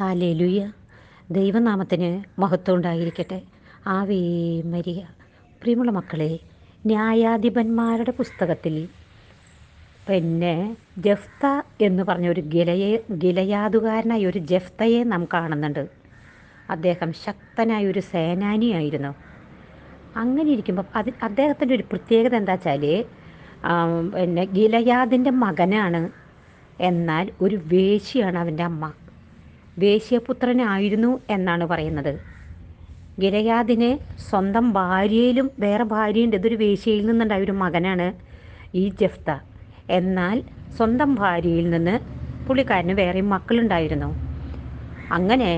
Hallelujah. ദൈവനാമത്തിന് മഹത്വം ഉണ്ടായിരിക്കട്ടെ. Ave Maria. പ്രിയമുള്ള മക്കളെ ന്യായാധിപന്മാരുടെ പുസ്തകത്തിൽ പിന്നെ ജഫ്ത എന്ന് പറഞ്ഞ ഒരു ഗിലയെ ഗിലയാതുകാരനായ ഒരു ജഫ്തയെ നാം കാണുന്നുണ്ട്. അദ്ദേഹം ശക്തനായ ഒരു സേനാനിയായിരുന്നു. അങ്ങനെ ഇരിക്കുമ്പോൾ അത് അദ്ദേഹത്തിന്റെ ഒരു പ്രത്യേകത എന്താ വെച്ചാൽ പിന്നെ ഗിലയാദിന്റെ മകനാണ്. എന്നാൽ ഒരു വേശിയാണ് അവന്റെ അമ്മ. വേശ്യപുത്രനായിരുന്നു എന്നാണ് പറയുന്നത്. ഗിരയാദിന് സ്വന്തം ഭാര്യയിലും വേറെ ഭാര്യയുണ്ട് ഇതൊരു വേശ്യയിൽ നിന്നുണ്ടായ ഒരു മകനാണ് ഈ ജഫ്ത. എന്നാൽ സ്വന്തം ഭാര്യയിൽ നിന്ന് പുള്ളിക്കാരന് വേറെ മക്കളുണ്ടായിരുന്നു. അങ്ങനെ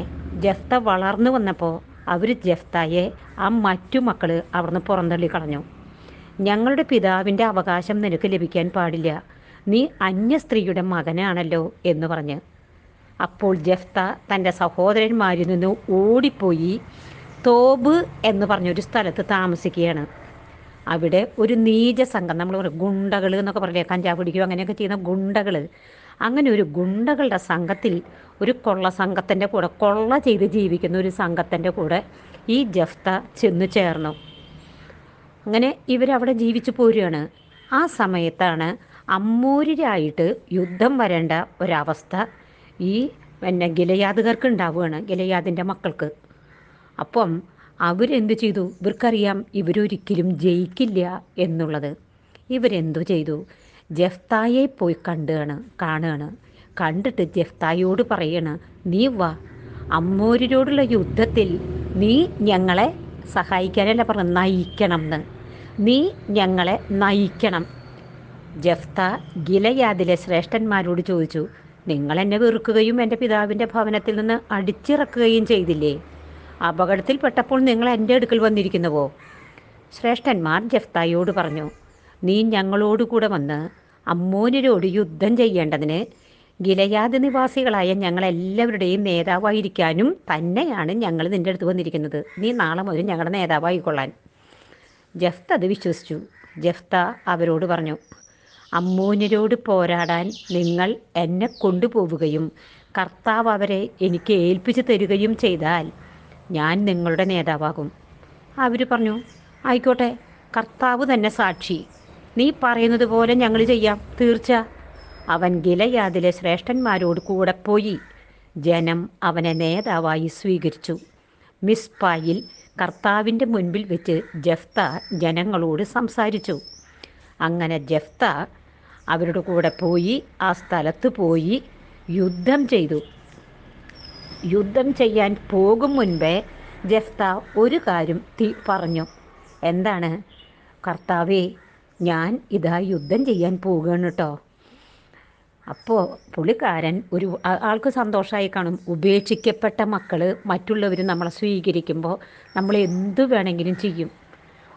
ജഫ്ത വളർന്നു വന്നപ്പോൾ അവർ ജഫ്തയെ ആ മറ്റു മക്കൾ അവിടുന്ന് പുറന്തള്ളി കളഞ്ഞു. ഞങ്ങളുടെ പിതാവിന്റെ അവകാശം നിനക്ക് ലഭിക്കാൻ പാടില്ല. നീ അന്യ സ്ത്രീയുടെ മകനാണല്ലോ എന്ന് പറഞ്ഞ് അപ്പോൾ ജഫ്ത തന്റെ സഹോദരന്മാരിൽ നിന്ന് ഓടിപ്പോയി തോബ് എന്ന് പറഞ്ഞൊരു സ്ഥലത്ത് താമസിക്കുകയാണ്. അവിടെ ഒരു നീച സംഘം നമ്മൾ പറയും ഗുണ്ടകൾ എന്നൊക്കെ പറയില്ലേ കഞ്ചാവ് പിടിക്കുക അങ്ങനെയൊക്കെ ചെയ്യുന്ന ഗുണ്ടകൾ അങ്ങനെ ഒരു ഗുണ്ടകളുടെ സംഘത്തിൽ ഒരു കൊള്ള സംഘത്തിന്റെ കൂടെ കൊള്ള ചെയ്ത് ജീവിക്കുന്ന ഒരു സംഘത്തിന്റെ കൂടെ ഈ ജഫ്ത ചെന്ന് ചേർന്നു. അങ്ങനെ ഇവരവിടെ ജീവിച്ചു പോരുകയാണ്. ആ സമയത്താണ് അമ്മൂരിരായിട്ട് യുദ്ധം വരേണ്ട ഒരവസ്ഥ ഈ പിന്നെ ഗിലയാദുകാർക്ക് ഉണ്ടാവുകയാണ് ഗിലയാദിന്റെ മക്കൾക്ക്. അപ്പം അവരെന്ത് ചെയ്തു? ഇവർക്കറിയാം ഇവരൊരിക്കലും ജയിക്കില്ല എന്നുള്ളത്. ഇവരെന്തു ചെയ്തു? ജഫ്തായെ പോയി കണ്ടുകയാണ് കാണുകയാണ് കണ്ടിട്ട് ജഫ്തായോട് പറയാണ് നീ വാ അമ്മൂരിനോടുള്ള യുദ്ധത്തിൽ നീ ഞങ്ങളെ സഹായിക്കാനല്ല പറഞ്ഞു നയിക്കണം എന്ന് നീ ഞങ്ങളെ നയിക്കണം. ജഫ്ത ഗിലയാദിലെ ശ്രേഷ്ഠന്മാരോട് ചോദിച്ചു നിങ്ങൾ എന്നെ വെറുക്കുകയും എന്റെ പിതാവിന്റെ ഭവനത്തിൽ നിന്ന് അടിച്ചിറക്കുകയും ചെയ്തില്ലേ? അപകടത്തിൽപ്പെട്ടപ്പോൾ നിങ്ങൾ എന്റെ അടുക്കൽ വന്നിരിക്കുന്നുവോ? ശ്രേഷ്ഠന്മാർ ജഫ്തായോട് പറഞ്ഞു നീ ഞങ്ങളോടുകൂടെ വന്ന് അമ്മോനരോട് യുദ്ധം ചെയ്യേണ്ടതിന് ഗിലയാദ് നിവാസികളായ ഞങ്ങളെല്ലാവരുടെയും നേതാവായിരിക്കാനും തന്നെയാണ് ഞങ്ങൾ നിന്റെ അടുത്ത് വന്നിരിക്കുന്നത്. നീ നാളെ മുതൽ ഞങ്ങളുടെ നേതാവായിക്കൊള്ളാൻ. ജഫ്ത അത് വിശ്വസിച്ചു. ജഫ്ത അവരോട് പറഞ്ഞു അമ്മൂനരോട് പോരാടാൻ നിങ്ങൾ എന്നെ കൊണ്ടുപോവുകയും കർത്താവ് അവരെ എനിക്ക് ഏൽപ്പിച്ചു തരികയും ചെയ്താൽ ഞാൻ നിങ്ങളുടെ നേതാവാകും. അവർ പറഞ്ഞു ആയിക്കോട്ടെ കർത്താവ് തന്നെ സാക്ഷി. നീ പറയുന്നത് പോലെ ഞങ്ങൾ ചെയ്യാം. തീർച്ച. അവൻ ഗിലയാദിലെ ശ്രേഷ്ഠന്മാരോട് കൂടെ പോയി ജനം അവനെ നേതാവായി സ്വീകരിച്ചു. മിസ്പായിൽ കർത്താവിന്റെ മുൻപിൽ വെച്ച് ജഫ്ത ജനങ്ങളോട് സംസാരിച്ചു. അങ്ങനെ ജഫ്ത അവരുടെ കൂടെ പോയി ആ സ്ഥലത്ത് പോയി യുദ്ധം ചെയ്തു. യുദ്ധം ചെയ്യാൻ പോകും മുൻപേ ജഫ്ത ഒരു കാര്യം തി പറഞ്ഞു. എന്താണ്? കർത്താവേ ഞാൻ ഇതാ യുദ്ധം ചെയ്യാൻ പോവുകയാണ് കേട്ടോ അപ്പോൾ പുള്ളിക്കാരൻ ഒരു ആൾക്ക് സന്തോഷമായി കാണും. ഉപേക്ഷിക്കപ്പെട്ട മക്കൾ മറ്റുള്ളവർ നമ്മളെ സ്വീകരിക്കുമ്പോൾ നമ്മൾ എന്തു വേണമെങ്കിലും ചെയ്യും.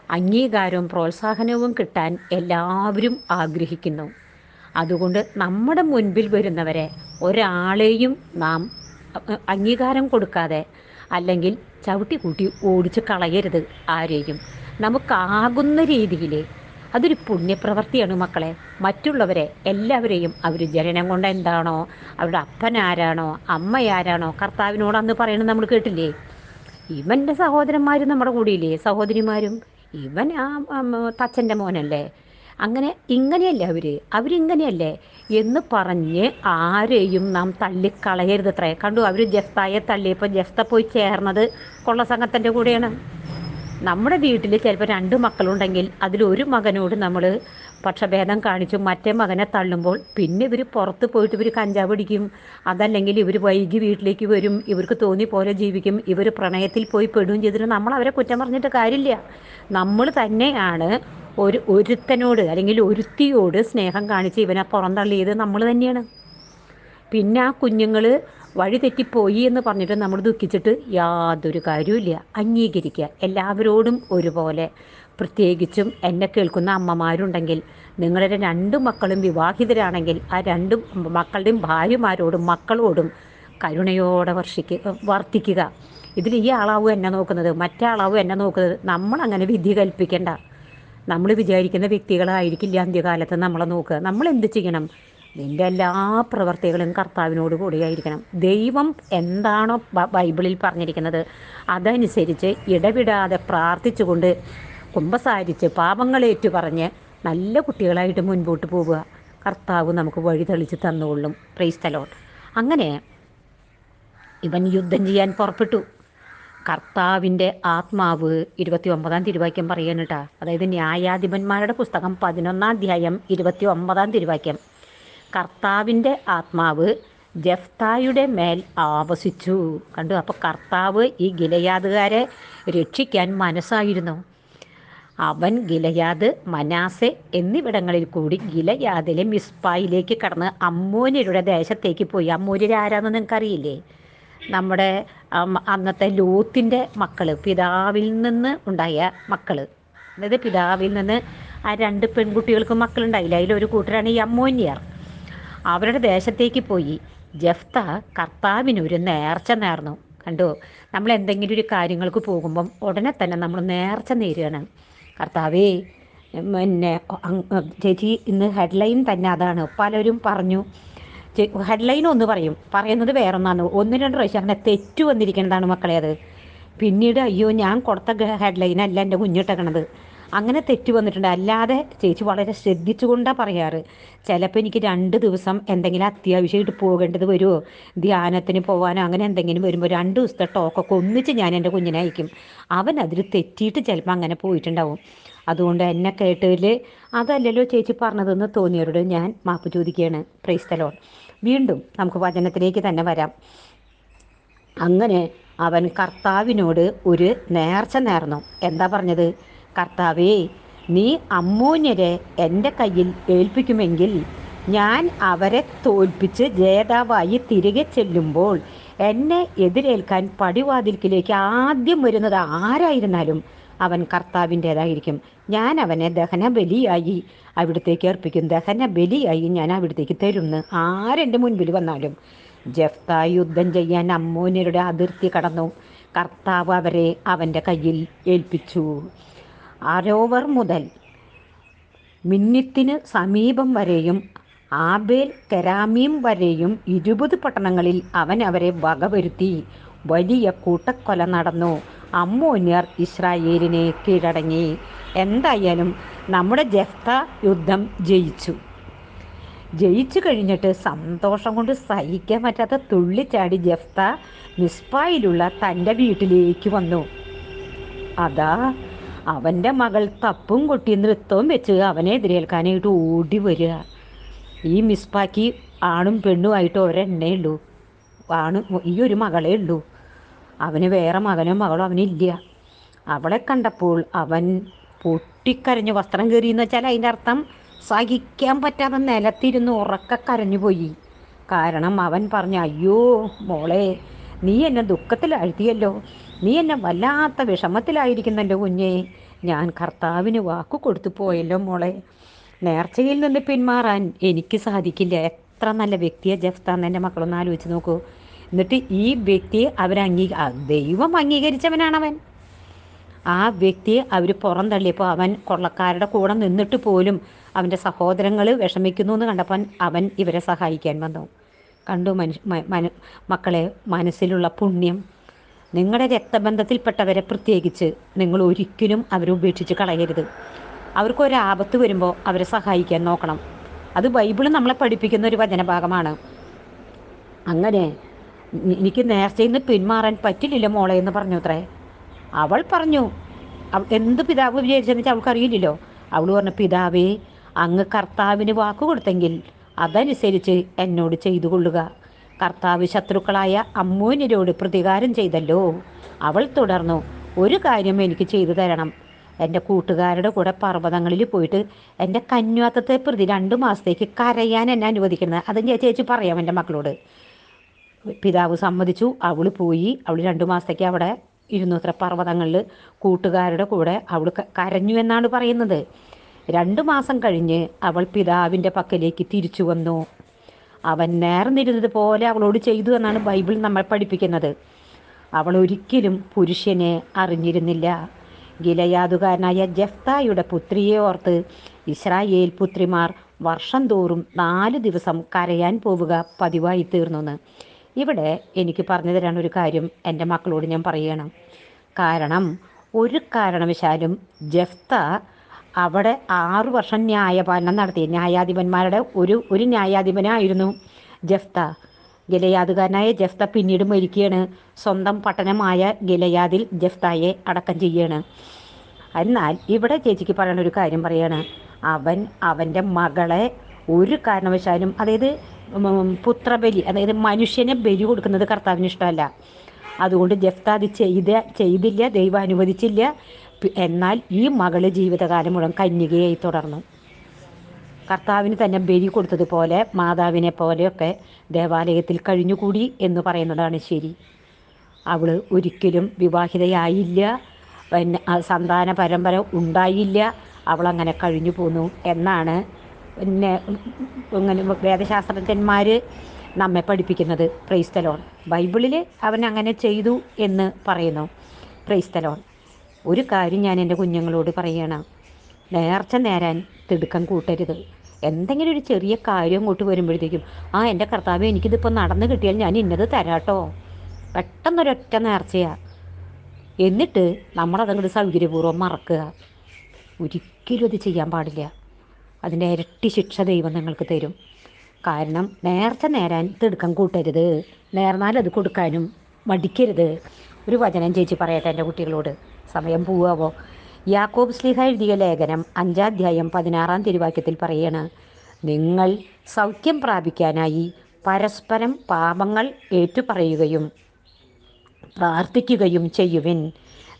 അംഗീകാരവും പ്രോത്സാഹനവും കിട്ടാൻ എല്ലാവരും ആഗ്രഹിക്കുന്നു. അതുകൊണ്ട് നമ്മുടെ മുൻപിൽ വരുന്നവരെ ഒരാളെയും നാം അംഗീകാരം കൊടുക്കാതെ അല്ലെങ്കിൽ ചവിട്ടി കൂട്ടി ഓടിച്ച് കളയരുത് ആരെയും. നമുക്കാകുന്ന രീതിയിൽ അതൊരു പുണ്യപ്രവർത്തിയാണ് മക്കളെ. മറ്റുള്ളവരെ എല്ലാവരെയും അവർ ജനനം കൊണ്ട് എന്താണോ അവരുടെ അപ്പൻ ആരാണോ അമ്മ ആരാണോ കർത്താവിനോട് അന്ന് പറയണത് നമ്മൾ കേട്ടില്ലേ? ഇവന്റെ സഹോദരന്മാരും നമ്മുടെ കൂടിയില്ലേ? സഹോദരിമാരും ഇവൻ ആ തച്ചന്റെ മോനല്ലേ? അങ്ങനെ ഇങ്ങനെയല്ലേ അവർ അവരിങ്ങനെയല്ലേ? എന്ന് പറഞ്ഞ് ആരെയും നാം തള്ളിക്കളയരുത് അത്രേ. കണ്ടു അവർ ജസ്തായെ തള്ളിയപ്പോൾ ജസ്ത പോയി ചേർന്നത് കൊള്ള സംഘത്തിന്റെ കൂടെയാണ്. നമ്മുടെ വീട്ടിൽ ചിലപ്പോൾ രണ്ട് മക്കളുണ്ടെങ്കിൽ അതിലൊരു മകനോട് നമ്മൾ പക്ഷഭേദം കാണിച്ചു മറ്റേ മകനെ തള്ളുമ്പോൾ പിന്നെ ഇവർ പുറത്ത് പോയിട്ട് ഇവർ കഞ്ചാവ് പിടിക്കും. അതല്ലെങ്കിൽ ഇവർ വൈകി വീട്ടിലേക്ക് വരും. ഇവർക്ക് തോന്നി പോലെ ജീവിക്കും. ഇവർ പ്രണയത്തിൽ പോയി പെടുകയും ചെയ്തിട്ട് നമ്മൾ അവരെ കുറ്റം പറഞ്ഞിട്ട് കാര്യമില്ല. നമ്മൾ തന്നെയാണ് ഒരു ഒരുത്തനോട് അല്ലെങ്കിൽ ഒരുത്തിയോട് സ്നേഹം കാണിച്ച് ഇവനെ പുറന്തള്ളിയത് നമ്മൾ തന്നെയാണ്. പിന്നെ ആ കുഞ്ഞുങ്ങൾ വഴി തെറ്റിപ്പോയി എന്ന് പറഞ്ഞിട്ട് നമ്മൾ ദുഃഖിച്ചിട്ട് യാതൊരു കാര്യമില്ല അംഗീകരിക്കുക. എല്ലാവരോടും ഒരുപോലെ. പ്രത്യേകിച്ചും എന്നെ കേൾക്കുന്ന അമ്മമാരുണ്ടെങ്കിൽ നിങ്ങളുടെ രണ്ട് മക്കളും വിവാഹിതരാണെങ്കിൽ ആ രണ്ട് മക്കളുടെയും ഭാര്യമാരോടും മക്കളോടും കരുണയോടെ വർഷിക്കുക വർത്തിക്കുക. ഇതിൽ ഈ ആളാവും എന്നെ നോക്കുന്നത് മറ്റേ ആളാവും എന്നെ നോക്കുന്നത് നമ്മളങ്ങനെ വിധി കൽപ്പിക്കേണ്ട. നമ്മൾ വിചാരിക്കുന്ന വ്യക്തികളായിരിക്കില്ല അന്ത്യകാലത്ത് നമ്മളെ നോക്കുക. നമ്മൾ എന്ത് ചെയ്യണം? നിന്റെ എല്ലാ പ്രവർത്തികളും കർത്താവിനോട് കൂടിയായിരിക്കണം. ദൈവം എന്താണോ ബൈബിളിൽ പറഞ്ഞിരിക്കുന്നത് അതനുസരിച്ച് ഇടവിടാതെ പ്രാർത്ഥിച്ചുകൊണ്ട് കുമ്പസാരിച്ച് പാപങ്ങളേറ്റു പറഞ്ഞ് നല്ല കുട്ടികളായിട്ട് മുൻപോട്ട് പോവുക. കർത്താവ് നമുക്ക് വഴി തെളിച്ച് തന്നുകൊള്ളും പ്രൈസ്തലോൺ അങ്ങനെ ഇവൻ യുദ്ധം ചെയ്യാൻ പുറപ്പെട്ടു. കർത്താവിന്റെ ആത്മാവ് ഇരുപത്തി ഒമ്പതാം തിരുവാക്യം പറയാൻ കേട്ടാ. അതായത് ന്യായാധിപന്മാരുടെ പുസ്തകം പതിനൊന്നാം അധ്യായം ഇരുപത്തി ഒമ്പതാം തിരുവാക്യം. കർത്താവിന്റെ ആത്മാവ് ജഫ്തായുടെ മേൽ ആവസിച്ചു. കണ്ടു? അപ്പോൾ കർത്താവ് ഈ ഗിലയാദുകാരെ രക്ഷിക്കാൻ മനസ്സായിരുന്നു. അവൻ ഗിലയാദ് മനാസെ എന്നിവിടങ്ങളിൽ കൂടി ഗിലയാദിലെ മിസ്പായിലേക്ക് കടന്ന് അമ്മൂനിയുടെ ദേശത്തേക്ക് പോയി. അമ്മൂര്യരാരാന്ന് നിങ്ങൾക്കറിയില്ലേ? നമ്മുടെ അന്നത്തെ ലൂത്തിന്റെ മക്കൾ പിതാവിൽ നിന്ന് ഉണ്ടായ മക്കൾ അതായത് പിതാവിൽ നിന്ന് ആ രണ്ട് പെൺകുട്ടികൾക്കും മക്കളുണ്ടായില്ല. അതിലൊരു കൂട്ടരാണ് ഈ അമ്മോന്യർ. അവരുടെ ദേശത്തേക്ക് പോയി. ജഫ്ത കർത്താവിനൊരു നേർച്ച നേർന്നു. കണ്ടോ? നമ്മൾ എന്തെങ്കിലും ഒരു കാര്യങ്ങൾക്ക് പോകുമ്പം ഉടനെ തന്നെ നമ്മൾ നേർച്ച നേരുകയാണ്. കർത്താവേ പിന്നെ ചേച്ചി ഇന്ന് ഹെഡ്ലൈൻ തന്നെ അതാണ്. പലരും പറഞ്ഞു ഹെഡ്ലൈൻ ഒന്ന് പറയും. പറയുന്നത് വേറൊന്നാണ്. ഒന്ന് രണ്ട് പ്രാവശ്യം അങ്ങനെ തെറ്റു വന്നിരിക്കുന്നതാണ് മക്കളെ അത്. പിന്നീട് അയ്യോ ഞാൻ കൊടുത്ത ഹെഡ്ലൈൻ അല്ല എന്റെ കുഞ്ഞിട്ടക്കണത് അങ്ങനെ തെറ്റ് വന്നിട്ടുണ്ട്. അല്ലാതെ ചേച്ചി വളരെ ശ്രദ്ധിച്ചുകൊണ്ടാണ് പറയാറ്. ചിലപ്പോൾ എനിക്ക് രണ്ട് ദിവസം എന്തെങ്കിലും അത്യാവശ്യമായിട്ട് പോകേണ്ടത് വരുമോ ധ്യാനത്തിന് പോകാനോ അങ്ങനെ എന്തെങ്കിലും വരുമ്പോൾ രണ്ട് ദിവസത്തെ ടോക്കൊക്കെ ഒന്നിച്ച് ഞാൻ എന്റെ കുഞ്ഞിനെ അയക്കും. അവൻ അതിൽ തെറ്റിയിട്ട് ചിലപ്പോൾ അങ്ങനെ പോയിട്ടുണ്ടാവും. അതുകൊണ്ട് എന്നെ കേട്ടതിൽ അതല്ലല്ലോ ചേച്ചി പറഞ്ഞതെന്ന് തോന്നിയവരോട് ഞാൻ മാപ്പ് ചോദിക്കുകയാണ്. പ്രൈസ്തലോൺ വീണ്ടും നമുക്ക് വചനത്തിലേക്ക് തന്നെ വരാം. അങ്ങനെ അവൻ കർത്താവിനോട് ഒരു നേർച്ച നേർന്നു. എന്താ പറഞ്ഞത്? കർത്താവേ നീ അമ്മൂന്യരെ എന്റെ കയ്യിൽ ഏൽപ്പിക്കുമെങ്കിൽ ഞാൻ അവരെ തോൽപ്പിച്ച് ജേതാവായി തിരികെ ചെല്ലുമ്പോൾ എന്നെ എതിരേൽക്കാൻ പടിവാതിൽക്കിലേക്ക് ആദ്യം വരുന്നത് ആരായിരുന്നാലും അവൻ കർത്താവിന്റേതായിരിക്കും. ഞാൻ അവനെ ദഹന ബലിയായി അവിടത്തേക്ക് അർപ്പിക്കും. ദഹന ബലിയായി ഞാൻ അവിടത്തേക്ക് തരുമെന്ന് ആരെന്റെ മുൻപിൽ വന്നാലും ജഫ്ത യുദ്ധം ചെയ്യാൻ അമ്മോന്യരുടെ അതിർത്തി കടന്നു. കർത്താവ് അവരെ അവന്റെ കയ്യിൽ ഏൽപ്പിച്ചു. അരോവർ മുതൽ മിന്നിത്തിന് സമീപം വരെയും ആബേൽ കെരാമീം വരെയും ഇരുപത് പട്ടണങ്ങളിൽ അവൻ അവരെ വകവരുത്തി വലിയ കൂട്ടക്കൊല നടന്നു. അമ്മോന്യർ ഇസ്രായേലിനെ കീഴടങ്ങി. എന്തായാലും നമ്മുടെ ജഫ്ത യുദ്ധം ജയിച്ചു. ജയിച്ചു കഴിഞ്ഞിട്ട് സന്തോഷം കൊണ്ട് സഹിക്കാൻ പറ്റാത്ത തുള്ളിച്ചാടി ജഫ്ത മിസ്പായിലുള്ള തന്റെ വീട്ടിലേക്ക് വന്നു. അതാ അവന്റെ മകൾ തപ്പും കൊട്ടി നൃത്തവും വെച്ച് അവനെ എതിരേൽക്കാനായിട്ട് ഓടി വരിക. ഈ മിസ്പാക്കി ആണും പെണ്ണുമായിട്ട് ഒരെണ്ണേ ഉള്ളൂ. ആണ് ഈ ഒരു മകളേ ഉള്ളൂ. അവന് വേറെ മകനോ മകളോ അവനില്ല. അവളെ കണ്ടപ്പോൾ അവൻ പൊട്ടിക്കരഞ്ഞു വസ്ത്രം കയറിയെന്ന് വെച്ചാൽ അതിന്റെ അർത്ഥം സഹിക്കാൻ പറ്റാതെ നിലത്തിരുന്ന് ഉറക്ക കരഞ്ഞു പോയി. കാരണം അവൻ പറഞ്ഞു അയ്യോ മോളെ നീ എന്നെ ദുഃഖത്തിലാഴ്ത്തിയല്ലോ. നീ എന്നെ വല്ലാത്ത വിഷമത്തിലായിരിക്കുന്ന എന്റെ കുഞ്ഞെ. ഞാൻ കർത്താവിന് വാക്കു കൊടുത്തു പോയല്ലോ മോളെ. നേർച്ചയിൽ നിന്ന് പിന്മാറാൻ എനിക്ക് സാധിക്കില്ല. എത്ര നല്ല വ്യക്തിയെ ജഫ്താന്ന് എന്റെ മക്കളൊന്ന് ആലോചിച്ച് നോക്കൂ. എന്നിട്ട് ഈ വ്യക്തിയെ അവർ അംഗീ ദൈവം അംഗീകരിച്ചവനാണവൻ. ആ വ്യക്തിയെ അവർ പുറന്തള്ളിയപ്പോൾ അവൻ കൊള്ളക്കാരുടെ കൂടെ നിന്നിട്ട് പോലും അവന്റെ സഹോദരങ്ങൾ വിഷമിക്കുന്നു എന്ന് കണ്ടപ്പോൾ അവൻ ഇവരെ സഹായിക്കാൻ വന്നു. കണ്ടു മനുഷ്യ മക്കളെ മനസ്സിലുള്ള പുണ്യം. നിങ്ങളുടെ രക്തബന്ധത്തിൽപ്പെട്ടവരെ പ്രത്യേകിച്ച് നിങ്ങൾ ഒരിക്കലും അവരെ ഉപേക്ഷിച്ച് കളയരുത്. അവർക്ക് ഒരു ആപത്ത് വരുമ്പോൾ അവരെ സഹായിക്കാൻ നോക്കണം. അത് ബൈബിൾ നമ്മളെ പഠിപ്പിക്കുന്ന ഒരു വചനഭാഗമാണ്. അങ്ങനെ എനിക്ക് നേർച്ചയിൽ നിന്ന് പിന്മാറാൻ പറ്റില്ല മോളെ എന്ന് പറഞ്ഞു അത്രേ അവൾ പറഞ്ഞു എന്ത് പിതാവ് വിചാരിച്ചെന്ന് വെച്ചാൽ അവൾക്കറിയില്ലല്ലോ. അവൾ പറഞ്ഞു പിതാവേ അങ്ങ് കർത്താവിന് വാക്ക് കൊടുത്തെങ്കിൽ അതനുസരിച്ച് എന്നോട് ചെയ്തു കൊള്ളുക. കർത്താവ് ശത്രുക്കളായ അമ്മൂനിരോട് പ്രതികാരം ചെയ്തല്ലോ. അവൾ തുടർന്നു ഒരു കാര്യം എനിക്ക് ചെയ്തു തരണം. എന്റെ കൂട്ടുകാരുടെ കൂടെ പർവതങ്ങളിൽ പോയിട്ട് എന്റെ കന്യാത്തത്തെ പ്രതി രണ്ട് മാസത്തേക്ക് കരയാൻ എന്നെ അനുവദിക്കുന്നത് അത് ഞാൻ ചേച്ചി പറയാം എന്റെ മക്കളോട്. പിതാവ് സമ്മതിച്ചു. അവൾ പോയി. അവൾ രണ്ട് മാസത്തേക്ക് അവിടെ ഇരുന്നൂത്ര പർവതങ്ങളിൽ കൂട്ടുകാരുടെ കൂടെ അവൾ കരഞ്ഞു എന്നാണ് പറയുന്നത്. രണ്ട് മാസം കഴിഞ്ഞ് അവൾ പിതാവിന്റെ പക്കലേക്ക് തിരിച്ചു വന്നു. അവൻ നേർന്നിരുന്നത് പോലെ അവളോട് ചെയ്തു എന്നാണ് ബൈബിൾ നമ്മൾ പഠിപ്പിക്കുന്നത്. അവൾ ഒരിക്കലും പുരുഷനെ അറിഞ്ഞിരുന്നില്ല. ഗിലയാതുകാരനായ ജഫ്തായുടെ പുത്രിയെ ഓർത്ത് ഇസ്രായേൽ പുത്രിമാർ വർഷം തോറും നാല് ദിവസം കരയാൻ പോവുക പതിവായി തീർന്നു ഇവിടെ എനിക്ക് പറഞ്ഞു തരാൻ ഒരു കാര്യം എന്റെ മക്കളോട് ഞാൻ പറയണം കാരണം ഒരു കാരണവശാലും ജഫ്ത അവിടെ ആറു വർഷം ന്യായപാലനം നടത്തി. ന്യായാധിപന്മാരുടെ ഒരു ഒരു ന്യായാധിപനായിരുന്നു ജഫ്ത. ഗലയാദുകാരനായ ജഫ്ത പിന്നീട് മരിക്കുകയാണ്. സ്വന്തം പട്ടണമായ ഗലയാദിൽ ജഫ്തയെ അടക്കം ചെയ്യാണ് എന്നാൽ ഇവിടെ ചേച്ചിക്ക് പറയുന്ന ഒരു കാര്യം പറയാണ്. അവൻ അവന്റെ മകളെ ഒരു കാരണവശാലും അതായത് പുത്രബലി അതായത് മനുഷ്യനെ ബലി കൊടുക്കുന്നത് കർത്താവിന് ഇഷ്ടമല്ല. അതുകൊണ്ട് ജഫ്ത അത് ചെയ്ത ചെയ്തില്ല ദൈവം അനുവദിച്ചില്ല. എന്നാൽ ഈ മകൾ ജീവിതകാലം മുഴുവൻ കന്യകയായി തുടർന്നു. കർത്താവിന് തന്നെ ബലി കൊടുത്തതുപോലെ മാതാവിനെ പോലെയൊക്കെ ദേവാലയത്തിൽ കഴിഞ്ഞുകൂടി എന്ന് പറയുന്നതാണ് ശരി. അവൾ ഒരിക്കലും വിവാഹിതയായില്ല പിന്നെ സന്താന പരമ്പര ഉണ്ടായില്ല അവളങ്ങനെ കഴിഞ്ഞു പോന്നു എന്നാണ് പിന്നെ ഇങ്ങനെ വേദശാസ്ത്രജ്ഞന്മാർ നമ്മെ പഠിപ്പിക്കുന്നത്. പ്രൈസ്തലോൺ ബൈബിളിൽ അവൻ അങ്ങനെ ചെയ്തു എന്ന് പറയുന്നു. പ്രൈസ്തലോൺ ഒരു കാര്യം ഞാൻ എന്റെ കുഞ്ഞുങ്ങളോട് പറയണം. നേർച്ച നേരാൻ തിടുക്കം കൂട്ടരുത്. എന്തെങ്കിലും ഒരു ചെറിയ കാര്യം അങ്ങോട്ട് വരുമ്പോഴത്തേക്കും ആ എന്റെ കർത്താവ് എനിക്കിതിപ്പോൾ നടന്നു കിട്ടിയാൽ ഞാൻ ഇന്നത് തരാട്ടോ. പെട്ടെന്നൊരൊറ്റ നേർച്ചയാണ് എന്നിട്ട് നമ്മളതങ്ങോട്ട് സൗകര്യപൂർവം മറക്കുക. ഒരിക്കലും അത് ചെയ്യാൻ പാടില്ല. അതിന്റെ ഇരട്ടി ശിക്ഷ ദൈവം നിങ്ങൾക്ക് തരും. കാരണം നേർച്ച നേരാൻ തിടുക്കം കൂട്ടരുത്. നേർന്നാൽ അത് കൊടുക്കാനും മടിക്കരുത്. ഒരു വചനം ചേച്ചി പറയട്ടെ എന്റെ കുട്ടികളോട്. സമയം പോവാവോ? യാക്കോബ് സ്ലിഹ എഴുതിയ ലേഖനം അഞ്ചാധ്യായം പതിനാറാം തിരുവാക്യത്തിൽ പറയാണ് നിങ്ങൾ സൗഖ്യം പ്രാപിക്കാനായി പരസ്പരം പാപങ്ങൾ ഏറ്റുപറയുകയും പ്രാർത്ഥിക്കുകയും ചെയ്യുവിൻ.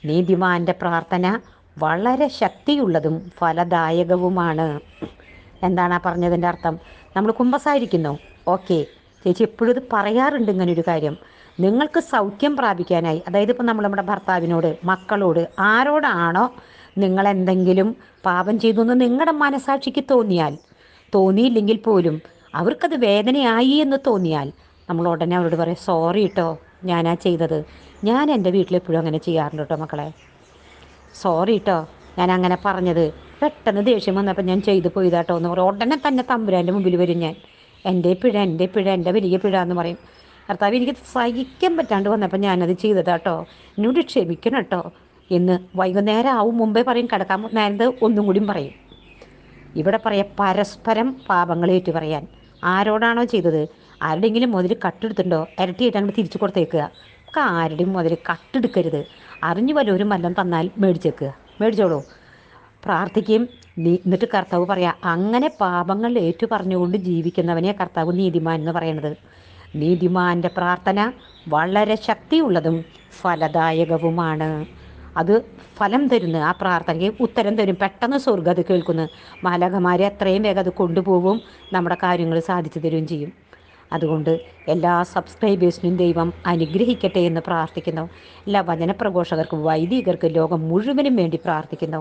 നീതിമാന്റെ പ്രാർത്ഥന വളരെ ശക്തിയുള്ളതും ഫലദായകവുമാണ്. എന്താണ് പറഞ്ഞതിന്റെ അർത്ഥം? നമ്മൾ കുമ്പസായിരിക്കുന്നു ഓക്കെ. ചേച്ചി എപ്പോഴും ഇത് പറയാറുണ്ട് ഇങ്ങനെ ഒരു കാര്യം. നിങ്ങൾക്ക് സൗഖ്യം പ്രാപിക്കാനായി അതായത് ഇപ്പം നമ്മൾ നമ്മുടെ ഭർത്താവിനോട് മക്കളോട് ആരോടാണോ നിങ്ങൾ എന്തെങ്കിലും പാപം ചെയ്തു എന്ന് നിങ്ങളുടെ മനസാക്ഷിക്ക് തോന്നിയാൽ തോന്നിയില്ലെങ്കിൽ പോലും അവർക്കത് വേദനയായി എന്ന് തോന്നിയാൽ നമ്മൾ ഉടനെ അവരോട് പറയാം സോറി കേട്ടോ ഞാനാ ചെയ്തത്. ഞാൻ എന്റെ വീട്ടിലെപ്പോഴും അങ്ങനെ ചെയ്യാറുണ്ട് കേട്ടോ മക്കളെ. സോറി കേട്ടോ ഞാൻ അങ്ങനെ പറഞ്ഞത്. പെട്ടെന്ന് ദേഷ്യം വന്നപ്പോൾ ഞാൻ ചെയ്തു പോയതാട്ടോ എന്ന് പറയും. ഉടനെ തന്നെ തമ്പുരാന്റെ മുമ്പിൽ വരും ഞാൻ. എന്റെ പിഴ എന്റെ പിഴ എന്റെ വലിയ പിഴ എന്ന് പറയും. കർത്താവ് എനിക്ക് സഹിക്കാൻ പറ്റാണ്ട് വന്നപ്പോൾ ഞാനത് ചെയ്തതാട്ടോ എന്നോട് ക്ഷമിക്കണം കേട്ടോ എന്ന് വൈകുന്നേരം ആവും മുമ്പേ പറയും. കിടക്കാൻ നേരത്തെ ഒന്നും കൂടിയും പറയും. ഇവിടെ പറയാം പരസ്പരം പാപങ്ങളേറ്റ് പറയാൻ. ആരോടാണോ ചെയ്തത്? ആരുടെങ്കിലും മുതൽ കട്ടെടുത്തിട്ടുണ്ടോ? ഇരട്ടിയായിട്ട് അങ്ങോട്ട് തിരിച്ചു കൊടുത്തേക്കുക. നമുക്ക് ആരുടെയും മുതൽ കട്ടെടുക്കരുത്. അറിഞ്ഞു വല്ലവരും വല്ലതും തന്നാൽ മേടിച്ചേക്കുക. മേടിച്ചോളൂ. പ്രാർത്ഥിക്കുകയും എന്നിട്ട് കർത്താവ് പറയാ അങ്ങനെ പാപങ്ങൾ ഏറ്റു പറഞ്ഞുകൊണ്ട് ജീവിക്കുന്നവനെ കർത്താവ് നീതിമാൻ എന്ന് പറയുന്നത് നീതിമാന്റെ പ്രാർത്ഥന വളരെ ശക്തിയുള്ളതും ഫലദായകവുമാണ്. അത് ഫലം തരുന്നു ആ പ്രാർത്ഥനയ്ക്ക് ഉത്തരം തരും. പെട്ടെന്ന് സ്വർഗം അത് കേൾക്കുന്നു. മാലകമാരെ എത്രയും വേഗം അത് കൊണ്ടുപോകും. നമ്മുടെ കാര്യങ്ങൾ സാധിച്ചു തരുകയും ചെയ്യും. അതുകൊണ്ട് എല്ലാ സബ്സ്ക്രൈബേഴ്സിനും ദൈവം അനുഗ്രഹിക്കട്ടെ എന്ന് പ്രാർത്ഥിക്കുന്നു. എല്ലാ വചനപ്രഘോഷകർക്കും വൈദികർക്കും ലോകം മുഴുവനും വേണ്ടി പ്രാർത്ഥിക്കുന്നു.